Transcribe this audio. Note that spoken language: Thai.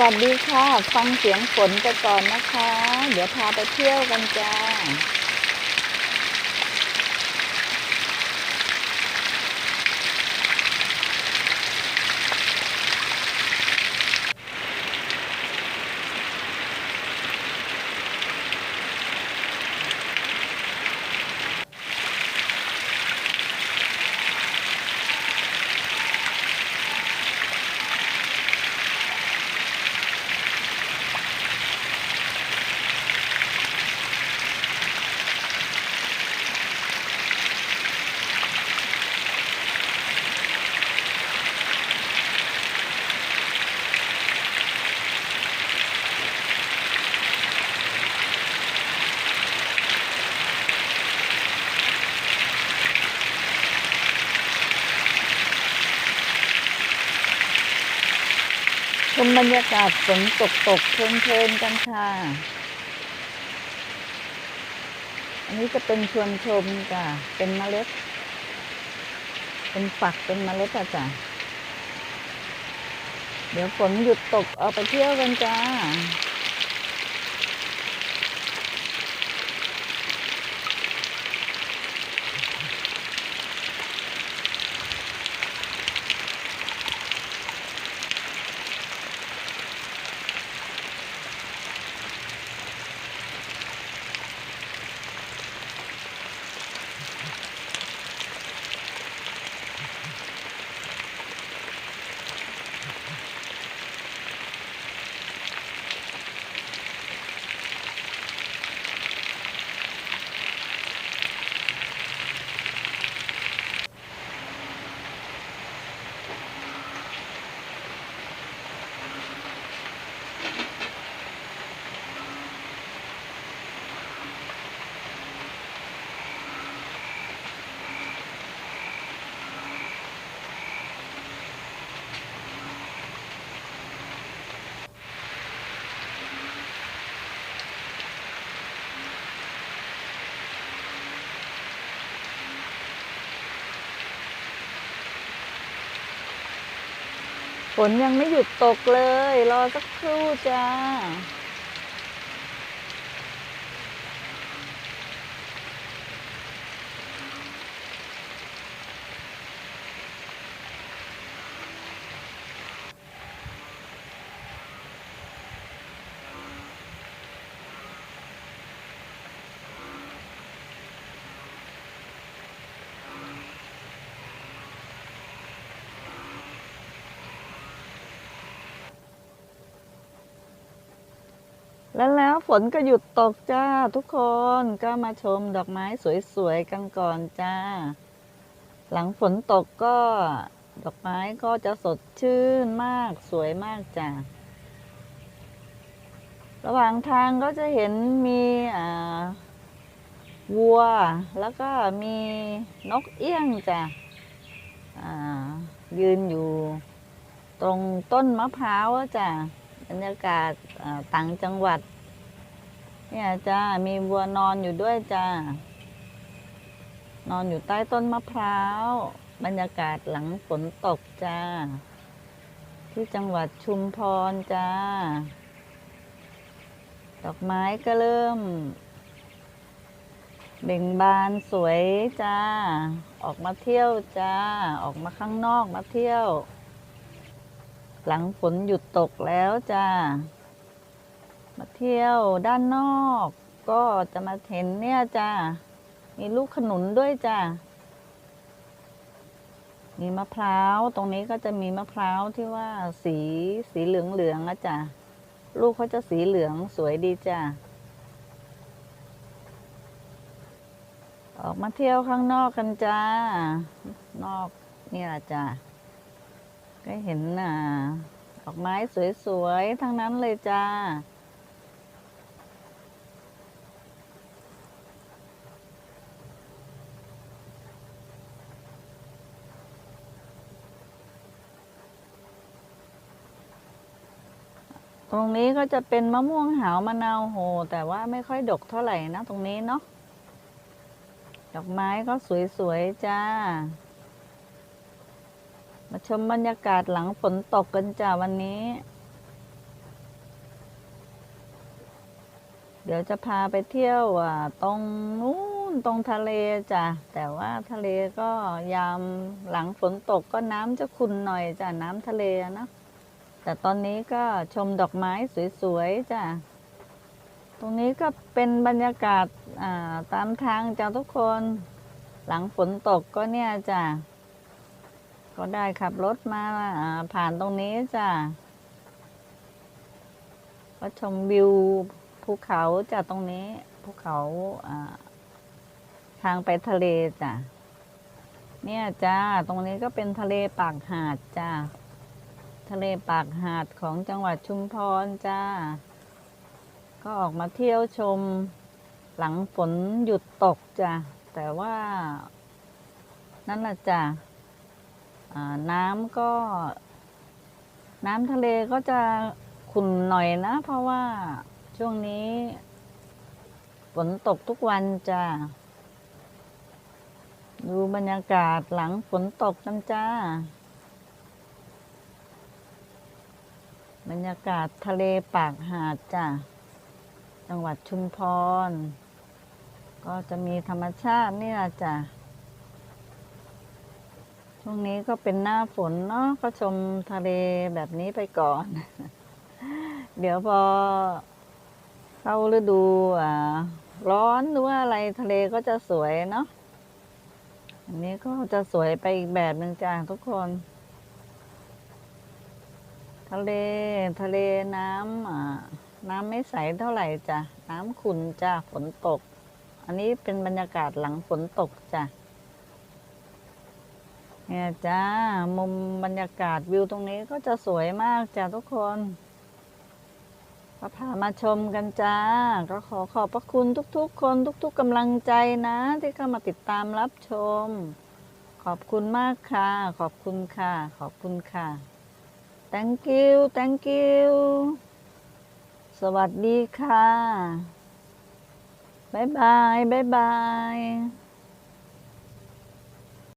วัสดีค่ะ ฟังเสียงฝนไปก่อนนะคะ เดี๋ยวพาไปเที่ยวกันจ้า มบรรยากาศฝนตกตกเชิงเพลินกันค่ะ อันนี้จะเป็นชวนชมจ้ะเป็นเมล็ด เป็นฝักเป็นเมล็ดอะจ้ะเดี๋ยวฝนหยุดตกเอาไปเที่ยวกันจ้า ฝนยังไม่หยุดตกเลย รอสักครู่จ้า แล้วแล้วฝนก็หยุดตกจ้าทุกคนก็มาชมดอกไม้สวยๆกันก่อนจ้า หลังฝนตกก็ดอกไม้ก็จะสดชื่นมากสวยมากจ้าระหว่างทางก็จะเห็นมีอ่าวัว แล้วก็มีนกเอี้ยงจ้ะอ่ายืนอยู่ตรงต้นมะพร้าวจ้ะ บรรยากาศต่างจังหวัด เนี่ยจ้ามีวัวนอนอยู่ด้วยจ้านอนอยู่ใต้ต้นมะพร้าว บรรยากาศหลังฝนตกจ้า ที่จังหวัดชุมพรจ้า ดอกไม้ก็เริ่ม เบ่งบานสวยจ้า ออกมาเที่ยวจ้า ออกมาข้างนอกมาเที่ยว หลังฝนหยุดตกแล้วจ้า มาเที่ยวด้านนอก ก็จะมาเห็นเนี่ยจ้า มีลูกขนุนด้วยจ้า มีมะพร้าว ตรงนี้ก็จะมีมะพร้าวที่ว่าสีสีเหลืองเหลืองๆอะจ้ะลูกเขาจะสีเหลืองสวยดีจ้า ออกมาเที่ยวข้างนอกกันจ้า นอกนี่แหละจ้า ก็เห็นน่ะดอกไม้สวยๆ ทั้งนั้นเลยจ้า ตรงนี้ก็จะเป็นมะม่วงหาวมะนาวโห แต่ว่าไม่ค่อยดกเท่าไหร่นะ ตรงนี้เนาะ ดอกไม้ก็สวยๆ จ้า มาชมบรรยากาศหลังฝนตกกันจ้าวันนี้ เดี๋ยวจะพาไปเที่ยวอะตรงนู้นตรงทะเลจ้ะแต่ว่าทะเลก็ยามหลังฝนตกก็น้ำจะขุ่นหน่อยจ้ะน้ำทะเลนะแต่ตอนนี้ก็ชมดอกไม้สวยๆจ้ะตรงนี้ก็เป็นบรรยากาศาตามทางจ้าทุกคน หลังฝนตกก็เนี่ยจ้ะ ก็ได้ขับรถมาผ่านตรงนี้จ้ะก็ชมวิวภูเขาจากตรงนี้ภูเขาทางไปทะเลจ้ะเนี่ยจ้าตรงนี้ก็เป็นทะเลปากหาดจ้าทะเลปากหาดของจังหวัดชุมพรจ้า ก็ออกมาเที่ยวชมหลังฝนหยุดตกจ้ะแต่ว่า นั่นแหละจ้ะอ่า น้ำก็น้ำทะเลก็จะขุ่นหน่อยนะ เพราะว่าช่วงนี้ฝนตกทุกวันจ้ะดูบรรยากาศหลังฝนตกกันจ้า บรรยากาศทะเลปากหาดจ้ะจังหวัดชุมพร ก็จะมีธรรมชาตินี่แหละจ้ะ ช่วงนี้ก็เป็นหน้าฝนเนาะก็ชมทะเลแบบนี้ไปก่อน เดี๋ยวพอเข้าฤดูอ่าร้อนหรือว่าอะไรทะเลก็จะสวยเนาะอันนี้ก็จะสวยไปอีกแบบหนึ่งจ้าทุกคน ทะเลทะเลน้ำอ่าน้ำไม่ใสเท่าไหร่จ้ะ น้ำขุ่นจ้าฝนตก อันนี้เป็นบรรยากาศหลังฝนตกจ้ะ เนี่ยจ้า มุมบรรยากาศวิวตรงนี้ก็จะสวยมากจ้ะทุกคนก็พามาชมกันจ้า ก็ขอขอบพระคุณทุกๆ คนทุก ๆกำลังใจนะ ที่เข้ามาติดตามรับชม ขอบคุณมากค่ะ ขอบคุณค่ะ ขอบคุณค่ะ thank you thank you สวัสดีค่ะ บ๊ายบาย บ๊ายบาย